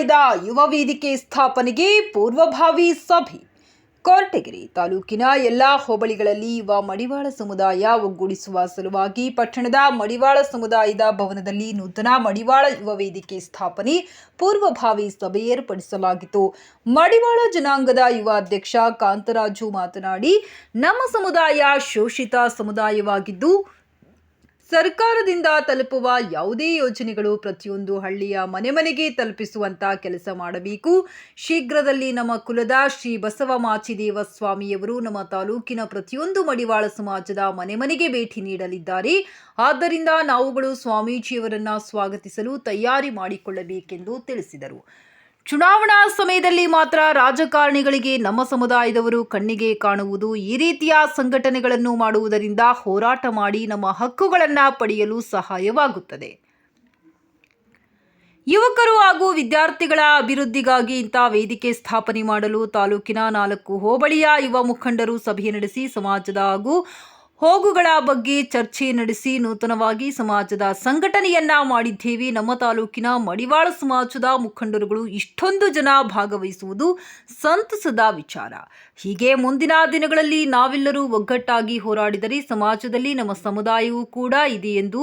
ಸಮುದಾಯದ ಯುವ ವೇದಿಕೆ ಸ್ಥಾಪನೆಗೆ ಪೂರ್ವಭಾವಿ ಸಭೆ. ಕೊರಟಗೆರೆ ತಾಲೂಕಿನ ಎಲ್ಲ ಹೋಬಳಿಗಳಲ್ಲಿ ಯುವ ಮಡಿವಾಳ ಸಮುದಾಯ ಒಗ್ಗೂಡಿಸುವ ಸಲುವಾಗಿ ಪಟ್ಟಣದ ಮಡಿವಾಳ ಸಮುದಾಯದ ಭವನದಲ್ಲಿ ನೂತನ ಮಡಿವಾಳ ಯುವ ವೇದಿಕೆ ಸ್ಥಾಪನೆ ಪೂರ್ವಭಾವಿ ಸಭೆ ಏರ್ಪಡಿಸಲಾಗಿತ್ತು. ಮಡಿವಾಳ ಜನಾಂಗದ ಯುವ ಅಧ್ಯಕ್ಷ ಕಾಂತರಾಜು ಮಾತನಾಡಿ, ನಮ್ಮ ಸಮುದಾಯ ಶೋಷಿತ ಸಮುದಾಯವಾಗಿದ್ದು ಸರ್ಕಾರದಿಂದ ತಲುಪುವ ಯಾವುದೇ ಯೋಜನೆಗಳು ಪ್ರತಿಯೊಂದು ಹಳ್ಳಿಯ ಮನೆ ಮನೆಗೆ ತಲುಪಿಸುವಂತ ಕೆಲಸ ಮಾಡಬೇಕು. ಶೀಘ್ರದಲ್ಲಿ ನಮ್ಮ ಕುಲದ ಶ್ರೀ ಬಸವ ಮಾಚಿದೇವ ಸ್ವಾಮಿಯವರು ನಮ್ಮ ತಾಲೂಕಿನ ಪ್ರತಿಯೊಂದು ಮಡಿವಾಳ ಸಮಾಜದ ಮನೆ ಮನೆಗೆ ಭೇಟಿ ನೀಡಲಿದ್ದಾರೆ. ಆದ್ದರಿಂದ ನಾವುಗಳು ಸ್ವಾಮೀಜಿಯವರನ್ನ ಸ್ವಾಗತಿಸಲು ತಯಾರಿ ಮಾಡಿಕೊಳ್ಳಬೇಕೆಂದು ತಿಳಿಸಿದರು. ಚುನಾವಣಾ ಸಮಯದಲ್ಲಿ ಮಾತ್ರ ರಾಜಕಾರಣಿಗಳಿಗೆ ನಮ್ಮ ಸಮುದಾಯದವರು ಕಣ್ಣಿಗೆ ಕಾಣುವುದು ಈ ರೀತಿಯ ಸಂಘಟನೆಗಳನ್ನು ಮಾಡುವುದರಿಂದ ಹೋರಾಟ ಮಾಡಿ ನಮ್ಮ ಹಕ್ಕುಗಳನ್ನು ಪಡೆಯಲು ಸಹಾಯವಾಗುತ್ತದೆ. ಯುವಕರು ಹಾಗೂ ವಿದ್ಯಾರ್ಥಿಗಳ ಅಭಿವೃದ್ಧಿಗಾಗಿ ಇಂಥ ವೇದಿಕೆ ಸ್ಥಾಪನೆ ಮಾಡಲು ತಾಲೂಕಿನ ನಾಲ್ಕು ಹೋಬಳಿಯ ಯುವ ಮುಖಂಡರು ಸಭೆ ನಡೆಸಿ ಸಮಾಜದ ಹಾಗೂ ಹೋಗುಗಳ ಬಗ್ಗೆ ಚರ್ಚೆ ನಡೆಸಿ ನೂತನವಾಗಿ ಸಮಾಜದ ಸಂಘಟನೆಯನ್ನ ಮಾಡಿದ್ದೇವೆ. ನಮ್ಮ ತಾಲೂಕಿನ ಮಡಿವಾಳ ಸಮಾಜದ ಮುಖಂಡರುಗಳು ಇಷ್ಟೊಂದು ಜನ ಭಾಗವಹಿಸುವುದು ಸಂತಸದ ವಿಚಾರ. ಹೀಗೆ ಮುಂದಿನ ದಿನಗಳಲ್ಲಿ ನಾವೆಲ್ಲರೂ ಒಗ್ಗಟ್ಟಾಗಿ ಹೋರಾಡಿದರೆ ಸಮಾಜದಲ್ಲಿ ನಮ್ಮ ಸಮುದಾಯವೂ ಕೂಡ ಇದೆ ಎಂದು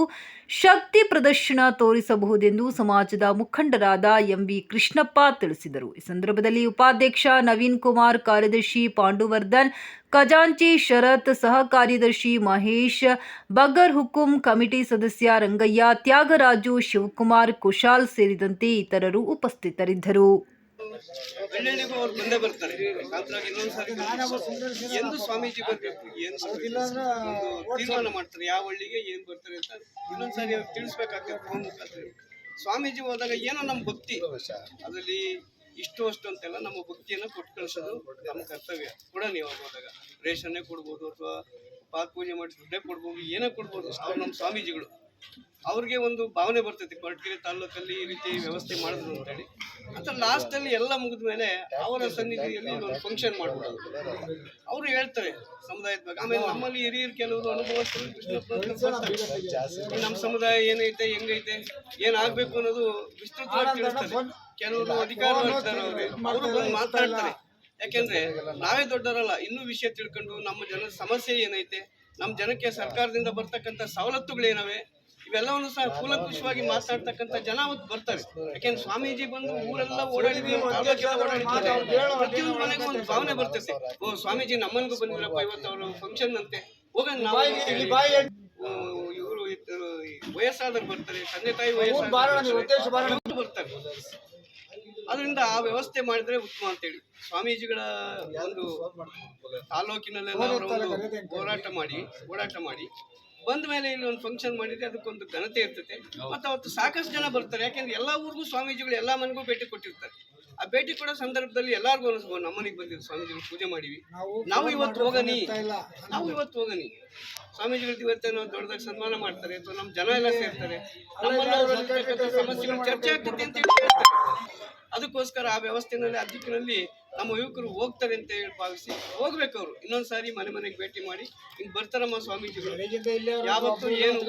ಶಕ್ತಿ ಪ್ರದರ್ಶನ ತೋರಿಸಬಹುದೆಂದು ಸಮಾಜದ ಮುಖಂಡರಾದ ಎಂಬಿ ಕೃಷ್ಣಪ್ಪ ತಿಳಿಸಿದರು. ಈ ಸಂದರ್ಭದಲ್ಲಿ ಉಪಾಧ್ಯಕ್ಷ ನವೀನ್ ಕುಮಾರ್, ಕಾರ್ಯದರ್ಶಿ ಪಾಂಡುವರ್ಧನ್, ಖಜಾಂಚಿ ಶರತ್ ಸಹ ಕಾರ್ಯದರ್ಶಿ ಮಹೇಶ್, ಬಗರ್ ಹುಕುಂ ಕಮಿಟಿ ಸದಸ್ಯ ರಂಗಯ್ಯ, ತ್ಯಾಗರಾಜು ಶಿವಕುಮಾರ್ ಕುಶಾಲ್ ಸೇರಿದಂತೆ ಇತರರು ಉಪಸ್ಥಿತರಿದ್ದರು. ಹಳ್ಳಿಗೂ ಅವ್ರು ಬಂದೇ ಬರ್ತಾರೆ. ಕಾಂತರಾಗಿ ಇನ್ನೊಂದ್ಸಾರಿ ಎಂದು ಸ್ವಾಮೀಜಿ ಬರ್ಬೇಕು. ಏನ್ ತೀರ್ಮಾನ ಮಾಡ್ತಾರೆ. ಯಾವ ಹಳ್ಳಿಗೆ ಏನ್ ಬರ್ತಾರೆ ಅಂತ ಇನ್ನೊಂದ್ಸಾರಿ ಅವ್ರು ತಿಳಿಸ್ಬೇಕಾಗ್ತದೆ ಫೋನ್ ಮುಖಾಂತರ. ಸ್ವಾಮೀಜಿ ಹೋದಾಗ ಏನೋ ನಮ್ಮ ಭಕ್ತಿ. ಅದರಲ್ಲಿ ಇಷ್ಟು ಅಷ್ಟು ಅಂತೆಲ್ಲ ನಮ್ಮ ಭಕ್ತಿಯನ್ನ ಕೊಟ್ಟು ಕಳಿಸೋದು ನಮ್ಮ ಕರ್ತವ್ಯ. ಕೂಡ ನೀವು ಹೋದಾಗ. ರೇಷನ್ನೇ ಕೊಡ್ಬೋದು ಅಥವಾ ಪಾಕ್ ಪೂಜೆ ಮಾಡಿ ದುಡ್ಡೇ ಕೊಡ್ಬೋದು ಏನೇ ಕೊಡ್ಬೋದು. ಅವ್ರು ನಮ್ಮ ಸ್ವಾಮೀಜಿಗಳು. ಅವ್ರಿಗೆ ಒಂದು ಭಾವನೆ ಬರ್ತೈತಿ, ಕೊರಟಗೆರೆ ತಾಲೂಕಲ್ಲಿ ಈ ರೀತಿ ವ್ಯವಸ್ಥೆ ಮಾಡಿದ್ರು ಅಂತೇಳಿ. ಅಂತ ಲಾಸ್ಟಲ್ಲಿ ಎಲ್ಲ ಮುಗಿದ ಮೇಲೆ ಅವರ ಸನ್ನಿಧಿಯಲ್ಲಿ ಒಂದು ಫಂಕ್ಷನ್ ಮಾಡ್ಬಿಡೋದು ಅವರು ಹೇಳ್ತಾರೆ ಸಮುದಾಯದ ಬಗ್ಗೆ. ಆಮೇಲೆ ನಮ್ಮಲ್ಲಿ ಹಿರಿಯರು ಕೆಲವರು ಅನುಭವ ಕೃಷ್ಣಪ್ಪನವ್ರು ನಮ್ಮ ಸಮುದಾಯ ಏನೈತೆ, ಹೆಂಗೈತೆ ಏನಾಗಬೇಕು ಅನ್ನೋದು ವಿಸ್ತೃತವಾಗಿ ತಿಳಿಸ್ತಾರೆ. ಕೆಲವರು ಅಧಿಕಾರ ಅವರು ಬಂದು ಮಾತಾಡ್ತಾರೆ. ಯಾಕೆಂದ್ರೆ ನಾವೇ ದೊಡ್ಡರಲ್ಲ ಇನ್ನೂ ವಿಷಯ ತಿಳ್ಕೊಂಡು ನಮ್ಮ ಜನರ ಸಮಸ್ಯೆ ಏನೈತೆ, ನಮ್ಮ ಜನಕ್ಕೆ ಸರ್ಕಾರದಿಂದ ಬರ್ತಕ್ಕಂಥ ಸವಲತ್ತುಗಳೇನವೆ ಇವೆಲ್ಲವನ್ನು ಸಹ ಕೂಲಂಕುಷವಾಗಿ ಮಾತಾಡ್ತಕ್ಕಂಥ ಜನ ಅವತ್ತು ಬರ್ತಾರೆ. ಯಾಕೆಂದ್ರೆ ಸ್ವಾಮೀಜಿ ಬಂದು ಊರೆಲ್ಲ ಓಡಾಡಿದ್ವಿ ಪ್ರತಿಯೊಂದು ಮನೆಗೂ ಒಂದು ಭಾವನೆ ಬರ್ತೈತೆ ಓ ಸ್ವಾಮೀಜಿ ನಮ್ಮನಿಗೂ ಬಂದಿರಪ್ಪ ಇವತ್ತು ಅವರು ಫಂಕ್ಷನ್ ಅಂತೆ. ಹೋಗಿ ನಾವು ಇವರು ವಯಸ್ಸಾದವ್ರು ಬರ್ತಾರೆ ತಂದೆ ತಾಯಿ ವಯಸ್ಸು ಬರ್ತಾರೆ. ಅದರಿಂದ ಆ ವ್ಯವಸ್ಥೆ ಮಾಡಿದ್ರೆ ಉತ್ತಮ ಅಂತೇಳಿ ಸ್ವಾಮೀಜಿಗಳ ಒಂದು ತಾಲೂಕಿನಲ್ಲೆಲ್ಲ ಹೋರಾಟ ಮಾಡಿ ಓಡಾಟ ಮಾಡಿ. ಬಂದ ಮೇಲೆ ಇಲ್ಲಿ ಒಂದು ಫಂಕ್ಷನ್ ಮಾಡಿದ್ರೆ ಅದಕ್ಕೊಂದು ಘನತೆ ಇರ್ತದೆ. ಮತ್ತು ಅವತ್ತು ಸಾಕಷ್ಟು ಜನ ಬರ್ತಾರೆ. ಯಾಕೆಂದ್ರೆ ಎಲ್ಲ ಊರಿಗೂ ಸ್ವಾಮೀಜಿಗಳು ಎಲ್ಲ ಮನೆಗೂ ಭೇಟಿ ಕೊಟ್ಟಿರ್ತಾರೆ. ಆ ಭೇಟಿ ಕೊಡೋ ಸಂದರ್ಭದಲ್ಲಿ ಎಲ್ಲಾರ್ಗು ಅನಿಸ್ಬೋದು ನಮ್ಮನಿಗೆ ಬಂದಿದ್ದು ಸ್ವಾಮೀಜಿಗಳು ಪೂಜೆ ಮಾಡಿವಿ. ನಾವು ಇವತ್ತು ಹೋಗನಿ. ನಾವು ಇವತ್ತು ಹೋಗನಿ. ಸ್ವಾಮೀಜಿಗಳು ಇವತ್ತೇನೋ ದೊಡ್ಡದಾಗಿ ಸನ್ಮಾನ ಮಾಡ್ತಾರೆ. ಅಥವಾ ನಮ್ಮ ಜನ ಎಲ್ಲ ಸೇರ್ತಾರೆ. ನಮ್ಮಲ್ಲಿ ಸಮಸ್ಯೆಗಳು ಚರ್ಚೆ ಆಗ್ತದೆ ಅಂತ ಹೇಳಿ ಹೇಳ್ತಾರೆ. ಅದಕ್ಕೋಸ್ಕರ ಆ ವ್ಯವಸ್ಥೆನಲ್ಲಿ ಆ ದಿಕ್ಕಿನಲ್ಲಿ ನಮ್ಮ ಯುವಕರು ಹೋಗ್ತಾರೆ ಅಂತ ಹೇಳಿ ಭಾವಿಸಿ ಹೋಗ್ಬೇಕು ಅವರು ಇನ್ನೊಂದು ಸಾರಿ ಮನೆ ಮನೆಗೆ ಭೇಟಿ ಮಾಡಿ ಹಿಂಗ್ ಬರ್ತಾರಮ್ಮ ಸ್ವಾಮೀಜಿಗಳು. ಯಾವತ್ತು ಏನು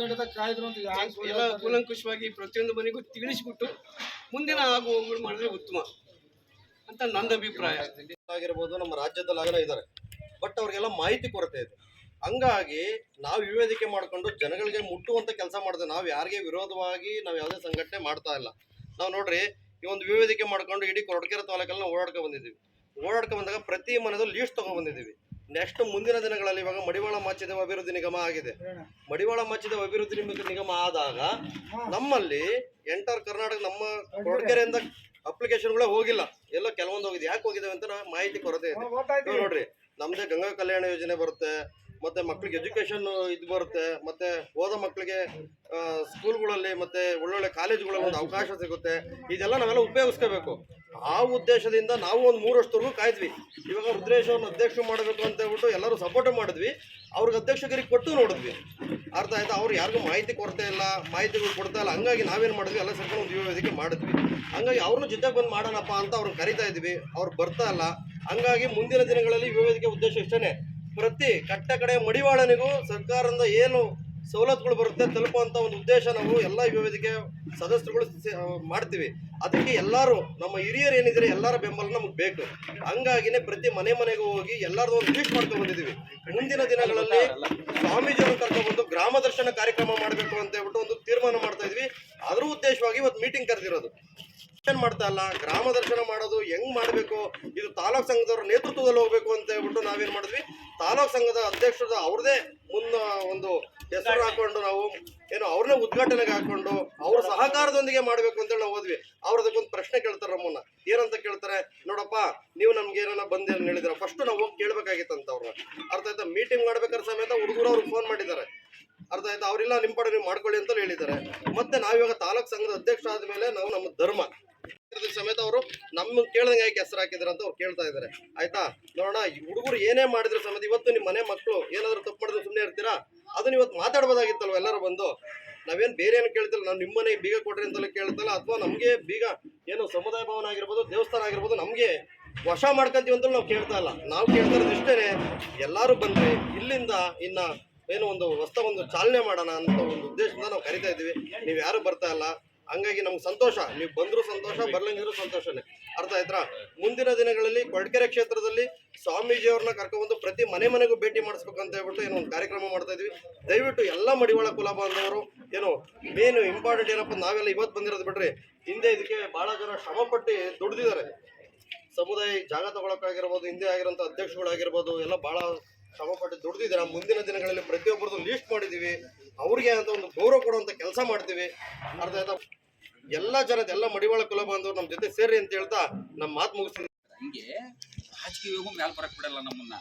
ಎಲ್ಲ ಕೂಲಂಕುಷವಾಗಿ ಪ್ರತಿಯೊಂದು ಮನೆಗೂ ತಿಳಿಸ್ಬಿಟ್ಟು ಮುಂದಿನ ಆಗು ಹೋಗುಗಳು ಮಾಡಿದ್ರೆ ಉತ್ತಮ ಅಂತ ನಂದ ಅಭಿಪ್ರಾಯ. ಆಗಿರ್ಬೋದು ನಮ್ಮ ರಾಜ್ಯದಲ್ಲಿ ಇದ್ದಾರೆ. ಬಟ್ ಅವ್ರಿಗೆಲ್ಲ ಮಾಹಿತಿ ಕೊರತೆ ಇದೆ. ಹಂಗಾಗಿ ನಾವು ವಿವೇದಿಕೆ ಮಾಡ್ಕೊಂಡು ಜನಗಳಿಗೆ ಮುಟ್ಟುವಂಥ ಕೆಲಸ ಮಾಡಿದೆ ನಾವು ಯಾರಿಗೆ ವಿರೋಧವಾಗಿ ನಾವು ಯಾವುದೇ ಸಂಘಟನೆ ಮಾಡ್ತಾ ಇಲ್ಲ. ನಾವು ನೋಡ್ರಿ ಈ ಒಂದು ವಿವೇದಿಕೆ ಮಾಡ್ಕೊಂಡು ಇಡೀ ಕೊರಡ್ಕೆರೆ ತಾಲೂಕಲ್ಲಿ ನಾವು ಓಡಾಡ್ಕೊ ಬಂದಿದ್ದೀವಿ. ಬಂದಾಗ ಪ್ರತಿ ಮನೆದು ಲೀಸ್ಟ್ ತಗೊಂಡ್ ಬಂದಿದ್ದೀವಿ. ನೆಕ್ಸ್ಟ್ ಮುಂದಿನ ದಿನಗಳಲ್ಲಿ ಇವಾಗ ಮಡಿವಾಳ ಮಾಚಿದೇವ ಅಭಿವೃದ್ಧಿ ನಿಗಮ ಆಗಿದೆ. ಮಡಿವಾಳ ಮಾಚಿದೇವ ಅಭಿವೃದ್ಧಿ ನಿಗಮ ಆದಾಗ ನಮ್ಮಲ್ಲಿ ಎಂಟರ್ ಕರ್ನಾಟಕ ನಮ್ಮ ಕೊರಟಗೆರೆಯಿಂದ ಅಪ್ಲಿಕೇಶನ್ಗಳೇ ಹೋಗಿಲ್ಲ. ಎಲ್ಲ ಕೆಲವೊಂದು ಹೋಗಿದೆ ಯಾಕೆ ಹೋಗಿದಾವೆ ಅಂತ ಮಾಹಿತಿ ಕೊರತೆ ಇದೆ. ನೋಡ್ರಿ ನಮ್ದೇ ಗಂಗಾ ಕಲ್ಯಾಣ ಯೋಜನೆ ಬರುತ್ತೆ. ಮತ್ತೆ ಮಕ್ಳಿಗೆ ಎಜುಕೇಶನ್ ಇದು ಬರುತ್ತೆ. ಮತ್ತೆ ಹೋದ ಮಕ್ಕಳಿಗೆ ಸ್ಕೂಲ್ಗಳಲ್ಲಿ ಮತ್ತೆ ಒಳ್ಳೊಳ್ಳೆ ಕಾಲೇಜುಗಳಲ್ಲಿ ಒಂದು ಅವಕಾಶ ಸಿಗುತ್ತೆ. ಇದೆಲ್ಲ ನಾವೆಲ್ಲ ಉಪಯೋಗಿಸ್ಕೋಬೇಕು. ಆ ಉದ್ದೇಶದಿಂದ ನಾವು ಒಂದು ಮೂರು ವರ್ಷದವರೆಗೂ ಕಾಯ್ದ್ವಿ. ಇವಾಗ ರುದ್ರೇಶ್ ಅವ್ರನ್ನ ಅಧ್ಯಕ್ಷ ಮಾಡಬೇಕು ಅಂತ ಹೇಳ್ಬಿಟ್ಟು ಎಲ್ಲರೂ ಸಪೋರ್ಟ್ ಮಾಡಿದ್ವಿ. ಅವ್ರಿಗೆ ಅಧ್ಯಕ್ಷಗಿರಿ ಕೊಟ್ಟು ನೋಡಿದ್ವಿ. ಅರ್ಥ ಆಯ್ತಾ? ಅವ್ರು ಯಾರಿಗೂ ಮಾಹಿತಿ ಕೊರತೆ ಇಲ್ಲ, ಮಾಹಿತಿಗಳು ಕೊಡ್ತಾ ಇಲ್ಲ. ಹಂಗಾಗಿ ನಾವೇನು ಮಾಡಿದ್ವಿ? ಎಲ್ಲ ಸರ್ಕಾರ ಒಂದು ವಿವೇದಿಕೆ ವೇದಿಕೆ ಮಾಡಿದ್ವಿ. ಹಂಗಾಗಿ ಅವ್ರನ್ನ ಜೊತೆ ಬಂದು ಮಾಡೋಣಪ್ಪ ಅಂತ ಅವ್ರನ್ನ ಕರಿತಾ ಇದ್ವಿ ಅವ್ರು ಬರ್ತಾ ಇಲ್ಲ. ಹಂಗಾಗಿ ಮುಂದಿನ ದಿನಗಳಲ್ಲಿ ಯುವ ಉದ್ದೇಶ ಇಷ್ಟೇ ಪ್ರತಿ ಕಟ್ಟ ಕಡೆ ಮಡಿವಾಳನಿಗೂ ಸರ್ಕಾರದಿಂದ ಏನು ಸವಲತ್ತುಗಳು ಬರುತ್ತೆ ತಲುಪುವಂತ ಒಂದು ಉದ್ದೇಶ ನಾವು ಎಲ್ಲ ವೇದಿಕೆ ಸದಸ್ಯರುಗಳು ಮಾಡ್ತೀವಿ. ಅದಕ್ಕೆ ಎಲ್ಲರೂ ನಮ್ಮ ಹಿರಿಯರು ಏನಿದ್ರೆ ಎಲ್ಲರ ಬೆಂಬಲ ನಮ್ಗೆ ಬೇಕು. ಹಂಗಾಗಿನೇ ಪ್ರತಿ ಮನೆ ಮನೆಗೂ ಹೋಗಿ ಎಲ್ಲರದು ಒಂದು ಲೀಸ್ಟ್ ಮಾಡ್ಕೊಂಡು ಬಂದಿದ್ದೀವಿ. ಮುಂದಿನ ದಿನಗಳಲ್ಲಿ ಸ್ವಾಮೀಜಿಯನ್ನು ಕರ್ಕೊಂಡ್ಬಂದು ಗ್ರಾಮ ದರ್ಶನ ಕಾರ್ಯಕ್ರಮ ಮಾಡಬೇಕು ಅಂತ ಹೇಳ್ಬಿಟ್ಟು ಒಂದು ತೀರ್ಮಾನ ಮಾಡ್ತಾ ಇದ್ವಿ. ಅದ್ರ ಉದ್ದೇಶವಾಗಿ ಇವತ್ತು ಮೀಟಿಂಗ್ ಕರೆದಿರೋದು. ಏನ್ ಮಾಡ್ತಾ ಇಲ್ಲ? ಗ್ರಾಮ ದರ್ಶನ ಮಾಡೋದು ಹೆಂಗ್ ಮಾಡ್ಬೇಕು? ಇದು ತಾಲೂಕ್ ಸಂಘದವ್ರ ನೇತೃತ್ವದಲ್ಲಿ ಹೋಗ್ಬೇಕು ಅಂತ ಹೇಳ್ಬಿಟ್ಟು ನಾವೇನ್ ಮಾಡಿದ್ವಿ? ತಾಲೂಕ್ ಸಂಘದ ಅಧ್ಯಕ್ಷರದ ಅವ್ರದೇ ಮುನ್ನ ಒಂದು ಹೆಸರು ಹಾಕೊಂಡು ನಾವು ಏನು ಅವ್ರನ್ನೇ ಉದ್ಘಾಟನೆಗೆ ಹಾಕೊಂಡು ಅವ್ರ ಸಹಕಾರದೊಂದಿಗೆ ಮಾಡ್ಬೇಕು ಅಂತೇಳಿ ನಾವು ಹೋದ್ವಿ. ಅವ್ರ ಅದಕ್ಕೊಂದು ಪ್ರಶ್ನೆ ಕೇಳ್ತಾರೆ ನಮ್ಮನ್ನ. ಏನಂತ ಕೇಳ್ತಾರೆ? ನೋಡಪ್ಪ, ನೀವು ನಮ್ಗೆ ಏನಾರ ಬಂದಿ ಅಂತ ಹೇಳಿದ್ರೆ ಫಸ್ಟ್ ನಾವು ಹೋಗಿ ಕೇಳ್ಬೇಕಾಗಿತ್ತಂತ ಅವ್ರನ್ನ. ಅರ್ಥ ಆಯ್ತಾ? ಮೀಟಿಂಗ್ ಮಾಡ್ಬೇಕಾದ್ರೆ ಸಮೇತ ಹುಡುಗರು ಅವ್ರಿಗೆ ಫೋನ್ ಮಾಡಿದ್ದಾರೆ. ಅರ್ಥ ಆಯ್ತಾ? ಅವರೆಲ್ಲ ನಿಮ್ಮ ಮಾಡ್ಕೊಳ್ಳಿ ಅಂತ ಹೇಳಿದ್ದಾರೆ. ಮತ್ತೆ ನಾವಿವಾಗ ತಾಲೂಕ್ ಸಂಘದ ಅಧ್ಯಕ್ಷ ಆದ್ಮೇಲೆ ನಾವು ನಮ್ಮ ಧರ್ಮ. ಸಮೇತ ಅವರು ನಮ್ಮ ಕೇಳ್ದಂಗೆ ಯಾಕೆ ಹೆಸರು ಹಾಕಿದ್ರು ಅಂತ ಅವ್ರು ಕೇಳ್ತಾ ಇದ್ದಾರೆ. ಆಯ್ತಾ? ನೋಡೋಣ ಹುಡುಗರು ಏನೇ ಮಾಡಿದ್ರು ಸಮೇತ ಇವತ್ತು ನಿಮ್ಮ ಮನೆ ಮಕ್ಕಳು ಏನಾದ್ರು ತಪ್ಪು ಮಾಡಿದ್ರು ಸುಮ್ಮನೆ ಇರ್ತೀರಾ? ಅದನ್ನ ಇವತ್ತು ಮಾತಾಡ್ಬೋದಾಗಿತ್ತಲ್ವ ಎಲ್ಲರೂ ಬಂದು? ನಾವೇನ್ ಬೇರೆ ಏನು ಕೇಳ್ತಿಲ್ಲ, ನಾವು ನಿಮ್ಮ ಮನೆಗೆ ಬೀಗ ಕೊಡ್ರಿ ಅಂತಲೇ ಕೇಳ್ತಲ್ಲ, ಅಥವಾ ನಮಗೆ ಬೀಗ ಏನು ಸಮುದಾಯ ಭವನ ಆಗಿರ್ಬೋದು, ದೇವಸ್ಥಾನ ಆಗಿರ್ಬೋದು, ನಮಗೆ ವಶ ಮಾಡ್ಕೊಂತೀವಿ ಅಂತ ನಾವು ಕೇಳ್ತಾ ಇಲ್ಲ. ನಾವು ಕೇಳ್ತಾ ಇರೋದು ಇಷ್ಟೇನೆ. ಎಲ್ಲರೂ ಬಂದ್ರಿ, ಇಲ್ಲಿಂದ ಇನ್ನ ಏನು ಒಂದು ಹೊಸ ಒಂದು ಚಾಲನೆ ಮಾಡೋಣ ಅಂತ ಒಂದು ಉದ್ದೇಶದಿಂದ ನಾವು ಕರಿತಾ ಇದ್ದೀವಿ. ನೀವು ಯಾರು ಬರ್ತಾ ಇಲ್ಲ, ಹಂಗಾಗಿ ನಮ್ಗೆ ಸಂತೋಷ. ನೀವು ಬಂದರೂ ಸಂತೋಷ ಬರ್ಲಂಗಿದ್ರು ಸಂತೋಷನೇ. ಅರ್ಥ ಆಯ್ತಾ? ಮುಂದಿನ ದಿನಗಳಲ್ಲಿ ಕೊಡ್ಕೆರೆ ಕ್ಷೇತ್ರದಲ್ಲಿ ಸ್ವಾಮೀಜಿಯವ್ರನ್ನ ಕರ್ಕೊಂಡು ಪ್ರತಿ ಮನೆ ಮನೆಗೂ ಭೇಟಿ ಮಾಡಿಸ್ಬೇಕು ಅಂತ ಹೇಳ್ಬಿಟ್ಟು ಏನೋ ಒಂದು ಕಾರ್ಯಕ್ರಮ ಮಾಡ್ತಾ ಇದ್ವಿ ದಯವಿಟ್ಟು ಎಲ್ಲ ಮಡಿವಾಳ ಕುಲ ಬಾಂಧವರು, ಏನು ಮೇನ್ ಇಂಪಾರ್ಟೆಂಟ್ ಏನಪ್ಪ ನಾವೆಲ್ಲ ಇವತ್ತು ಬಂದಿರೋದು ಬಿಡ್ರಿ. ಹಿಂದೆ ಇದಕ್ಕೆ ಬಹಳ ಜನ ಶ್ರಮಪಟ್ಟು ದುಡ್ದಿದ್ದಾರೆ. ಸಮುದಾಯ ಜಾಗ ತಗೊಳಕ್ಕಾಗಿರ್ಬೋದು, ಹಿಂದೆ ಆಗಿರೋಂಥ ಅಧ್ಯಕ್ಷಗಳಾಗಿರ್ಬೋದು ಎಲ್ಲ ಬಹಳ ಶ್ರಮಪಟ್ಟು ದುಡ್ದಿದ್ದಾರೆ? ಮುಂದಿನ ದಿನಗಳಲ್ಲಿ ಪ್ರತಿಯೊಬ್ಬರದ್ದು ಲೀಸ್ಟ್ ಮಾಡಿದೀವಿ ಅವ್ರಿಗೆ ಅಂತ ಒಂದು ಗೌರವ ಕೊಡುವಂತ ಕೆಲಸ ಮಾಡ್ತೀವಿ. ಅರ್ಥ ಆಯ್ತಾ ಎಲ್ಲ ಜನದ, ಎಲ್ಲ ಮಡಿವಾಳ ಕುಲ ಬಾಂಧವರು ನಮ್ಮ ಜೊತೆ ಸೇರಿ ಅಂತ ಹೇಳ್ತಾ ನಮ್ಮ ಮಾತು ಮುಗಿಸ್ತೀನಿ. ಹಂಗೆ ರಾಜಕೀಯವಾಗೂ ಮ್ಯಾಲ್ ಬರಕ್ ಬಿಡಲ್ಲ ನಮ್ಮನ್ನ.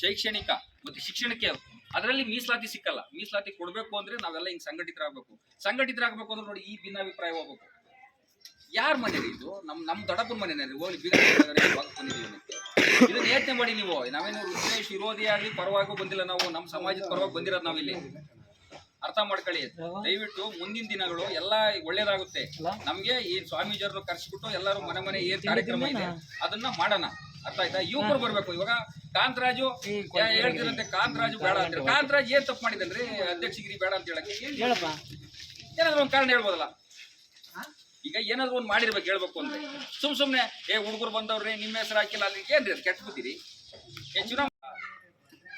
ಶೈಕ್ಷಣಿಕ ಮತ್ತೆ ಶಿಕ್ಷಣಕ್ಕೆ ಅದರಲ್ಲಿ ಮೀಸಲಾತಿ ಸಿಕ್ಕಲ್ಲ. ಮೀಸಲಾತಿ ಕೊಡಬೇಕು ಅಂದ್ರೆ ನಾವೆಲ್ಲ ಹಿಂಗ್ ಸಂಘಟಿತರಾಗಬೇಕು. ಸಂಘಟಿತರಾಗಬೇಕು ಅಂದ್ರೆ ನೋಡಿ ಈ ಭಿನ್ನಾಭಿಪ್ರಾಯ ಹೋಗ್ಬೇಕು. ಯಾರ ಮನೇಲಿ ಇದು? ನಮ್ಮ ನಮ್ಮ ದೊಡ್ಡಪ್ಪನ ಮನೆಯಲ್ಲಿ. ರೀ ಹೋಗ್ಲಿ ಬೀಗ ಬಂದಿದ್ದೀವಿ ಇದನ್ನ ಯೋಚನೆ ಮಾಡಿ ನೀವು. ನಾವೇನು ರುದ್ರೇಶ್ ವಿರೋಧಿ ಆಗ್ಲಿ ಪರವಾಗೂ ಬಂದಿಲ್ಲ ನಾವು. ನಮ್ಮ ಸಮಾಜದ ಪರವಾಗಿ ಬಂದಿರೋದು ನಾವಿಲ್ಲಿ. ಅರ್ಥ ಮಾಡ್ಕೊಳ್ಳಿ. ದಯವಿಟ್ಟು ಮುಂದಿನ ದಿನಗಳು ಎಲ್ಲ ಒಳ್ಳೇದಾಗುತ್ತೆ. ನಮ್ಗೆ ಈ ಸ್ವಾಮೀಜಿಯವ್ರನ್ನ ಕರ್ಸ್ಬಿಟ್ಟು ಎಲ್ಲರೂ ಮನೆ ಮನೆ ಏನ್ ಕಾರ್ಯಕ್ರಮ ಇದೆ ಅದನ್ನ ಮಾಡೋಣ. ಅರ್ಥ ಆಯ್ತಾ? ಯುವಕರು ಬರ್ಬೇಕು. ಇವಾಗ ಕಾಂತರಾಜು ಯಾ- ಹೇಳ್ತಿರಂತೆ ಕಾಂತರಾಜು ಬೇಡ ಅಂತ ಕಾಂತರಾಜ್ ಏನ್ ತಪ್ಪು ಮಾಡಿದನ್ರಿ ಅಧ್ಯಕ್ಷಗಿರಿ ಬೇಡ ಅಂತ ಹೇಳಕ್ಕೆ? ಏನ್ ಏನಾದ್ರು ಒಂದ್ ಕಾರಣ ಹೇಳ್ಬೋದಲ್ಲ? ಈಗ ಏನಾದ್ರು ಒಂದು ಮಾಡಿರ್ಬೇಕು ಹೇಳ್ಬೇಕು ಅಂದ್ರೆ. ಸುಮ್ ಸುಮ್ನೆ, ಏ, ಹುಡುಗರು ಬಂದವ್ರಿ ನಿಮ್ಮ ಹೆಸರು ಹಾಕಿಲ್ಲ ಅಲ್ಲಿ ಏನ್ರಿ ಅದು ಕೆಟ್ಟ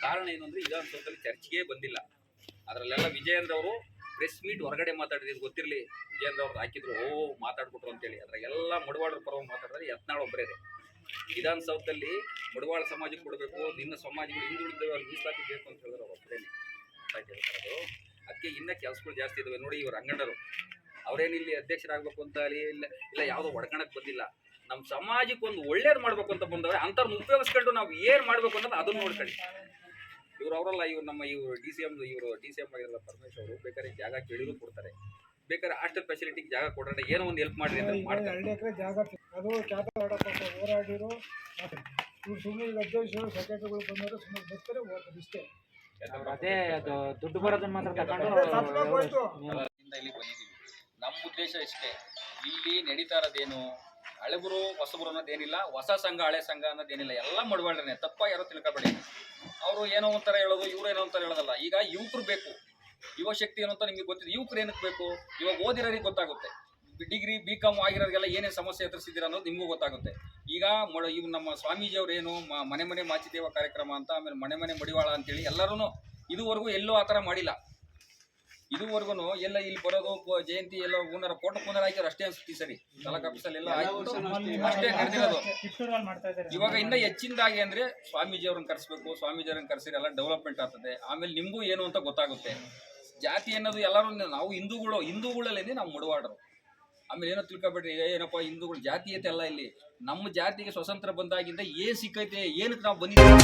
ಕಾರಣ ಏನು ಅಂದ್ರೆ ವಿಧಾನಸೌಧದಲ್ಲಿ ಚರ್ಚೆಗೆ ಬಂದಿಲ್ಲ. ಅದರಲ್ಲೆಲ್ಲ ವಿಜಯೇಂದ್ರ ಅವರು ಪ್ರೆಸ್ ಮೀಟ್ ಹೊರಗಡೆ ಮಾತಾಡಿದ್ರು. ಗೊತ್ತಿರಲಿ ವಿಜಯೇಂದ್ರ ಅವ್ರು ಹಾಕಿದ್ರು, ಓ ಮಾತಾಡ್ಬಿಟ್ರು ಅಂತೇಳಿ. ಅದ್ರಾಗೆಲ್ಲ ಮುಡವಾಡ್ರ ಪರವಾಗಿ ಮಾತಾಡಿದ್ರೆ ಯತ್ನಾಳ್ ಒಬ್ಬರೇ ವಿಧಾನಸೌಧದಲ್ಲಿ ಮಡವಾಳ ಸಮಾಜಕ್ಕೆ ಕೊಡಬೇಕು, ನಿನ್ನ ಸಮಾಜಗಳು ಹಿಂದುಳಿದ ಮೀಸಲಾತಿ ಬೇಕು ಅಂತ ಹೇಳಿದ್ರೆ ಅವ್ರು ಒಬ್ಬರೇನೆ ಅದಕ್ಕೆ ಇನ್ನೂ ಕೆಲಸಗಳು ಜಾಸ್ತಿ ಇದಾವೆ. ನೋಡಿ ಇವರು ಅಂಗಡರು ಅವ್ರೇನು ಇಲ್ಲಿ ಅಧ್ಯಕ್ಷರಾಗಬೇಕು ಅಂತ ಅಲ್ಲಿ ಇಲ್ಲ ಇಲ್ಲ ಯಾವುದೋ ಒಡ್ಕಣಕ್ ಬಂದಿಲ್ಲ. ನಮ್ಮ ಸಮಾಜಕ್ಕೆ ಒಂದು ಒಳ್ಳೇದು ಮಾಡ್ಬೇಕು ಅಂತ ಬಂದವ್ರೆ ಅಂಥವ್ರನ್ನ ಉಪಯೋಗಿಸ್ಕೊಂಡು ನಾವು ಏನು ಮಾಡ್ಬೇಕು ಅನ್ನೋದು ಅದನ್ನ ನೋಡ್ಕೊಳ್ಳಿ. ಇವ್ರು ಅವರಲ್ಲ ಇವ್ರು ನಮ್ಮ ಇವರು ಡಿ ಸಿ ಎಂ ಇವರು ಡಿ ಸಿ ಎಂ ಆಗಿರಲ್ಲ ಪರಮೇಶ್ ಅವರು ಬೇಕಾದ್ರೆ ಜಾಗ ಕೇಳಿದ್ರು ಕೊಡ್ತಾರೆ. ಬೇಕಾದ್ರೆ ಹಾಸ್ಟೆಲ್ ಫೆಸಿಲಿಟಿಗೆ ಜಾಗ ಕೊಡ್ರೆ ಏನೋ ಒಂದು ಹೆಲ್ಪ್ ಮಾಡ್ರಿ ಅಂತ ಮಾಡ್ತಾರೆ. ಎರಡು ಜಾಗ ಅದು ಖ್ಯಾತ ಹೊರಡಪ್ಪ ಹೋರಾಡಿರೋ ಇವ್ರು ಸುಮ್ಮನೆ ಈಗ ಅಧ್ಯಕ್ಷರು ಸೆಕ್ರೆಟರಿಗಳು ಬಂದವರು ಸುಮ್ಮನೆ ಬರ್ತಾರೆ ಹೋಗ್ತಾರೆ ಇಷ್ಟೇ. ಅದೇ ಅದು ದುಡ್ಡು ಬರೋದನ್ನ ಮಾತ್ರ ತಗೊಂಡು ಇಲ್ಲಿ ಬಂದಿದ್ದೀವಿ ನಮ್ಮ ಉದ್ದೇಶ ಇಷ್ಟೇ. ಇಲ್ಲಿ ನಡೀತಾ ಇರೋದೇನು? ಹಳೆಬರು, ಹೊಸಬರು ಅನ್ನೋದೇನಿಲ್ಲ, ಹೊಸ ಸಂಘ, ಹಳೆ ಸಂಘ ಅನ್ನೋದೇನಿಲ್ಲ. ಎಲ್ಲ ಮಡವಾಳ್ರೆ ತಪ್ಪ ಯಾರೋ ತಿಳ್ಕೊಬೇಡಿ. ಅವರು ಏನೋ ಒಂಥರ ಹೇಳೋದು, ಇವ್ರು ಏನೋ ಒಂಥರ ಹೇಳೋದಲ್ಲ. ಈಗ ಯುವಕರು ಬೇಕು. ಯುವ ಶಕ್ತಿ ಏನು ಅಂತ ನಿಮಗೆ ಗೊತ್ತಿದೆ. ಯುವಕರು ಏನಕ್ಕೆ ಬೇಕು? ಇವಾಗ ಓದಿರೋರಿಗೆ ಗೊತ್ತಾಗುತ್ತೆ. ಡಿಗ್ರಿ ಬಿ ಕಾಮ್ ಆಗಿರೋರಿಗೆಲ್ಲ ಏನೇನು ಸಮಸ್ಯೆ ಎದುರಿಸಿದ್ದೀರ ಅನ್ನೋದು ನಿಮಗೂ ಗೊತ್ತಾಗುತ್ತೆ. ಈಗ ಮೊಡ, ಇವು ನಮ್ಮ ಏನು ಮನೆ ಮನೆ ಮಾಚಿದೇವ ಕಾರ್ಯಕ್ರಮ ಅಂತ, ಆಮೇಲೆ ಮನೆ ಮನೆ ಮಡಿವಾಳ ಅಂತೇಳಿ ಎಲ್ಲರೂ ಇದುವರೆಗೂ ಎಲ್ಲೂ ಆ ಥರ ಮಾಡಿಲ್ಲ. ಇದುವರೆಗೂ ಎಲ್ಲ ಇಲ್ಲಿ ಬರೋದು ಜಯಂತಿ ಎಲ್ಲ ಊನರ ಫೋಟೋ ಪೂನರ್ ಹಾಕಿದ್ರು ಅಷ್ಟೇ ಅನ್ಸುತ್ತೆ ಸರಿ. ತಾಲೂಕ್ ಆಫೀಸಲ್ಲಿ ಎಲ್ಲ ಆಯ್ತು. ಅಷ್ಟೇ. ನಡೆದಿರೋದು ಇವಾಗ ಇನ್ನ ಹೆಚ್ಚಿನದಾಗಿ ಅಂದ್ರೆ ಸ್ವಾಮೀಜಿ ಅವ್ರನ್ನ ಕರೆಸ್ಬೇಕು ಸ್ವಾಮೀಜಿ ಅವ್ರನ್ನ ಕರೆಸಿದ್ರೆ ಎಲ್ಲ ಡೆವಲಪ್ಮೆಂಟ್ ಆಗ್ತದೆ. ಆಮೇಲೆ ನಿಮಗೂ ಏನು ಅಂತ ಗೊತ್ತಾಗುತ್ತೆ. ಜಾತಿ ಅನ್ನೋದು ಎಲ್ಲರೂ ನಾವು ಹಿಂದೂಗಳು ಹಿಂದೂಗಳಲ್ಲೇ ನಾವು ಮುಡವಾಡ್ರು. ಆಮೇಲೆ ಏನೋ ತಿಳ್ಕೊಬೇಡ್ರಿ ಏನಪ್ಪ ಹಿಂದೂಗಳು ಐತೆ ಅಲ್ಲ ಇಲ್ಲಿ. ನಮ್ಮ ಜಾತಿಗೆ ಸ್ವತಂತ್ರ ಬಂದಾಗಿಂದ ಏನ್ ಸಿಕ್ಕೈತೆ ಏನಕ್ಕೆ ನಾವು ಬಂದಿದ್ದೀವಿ?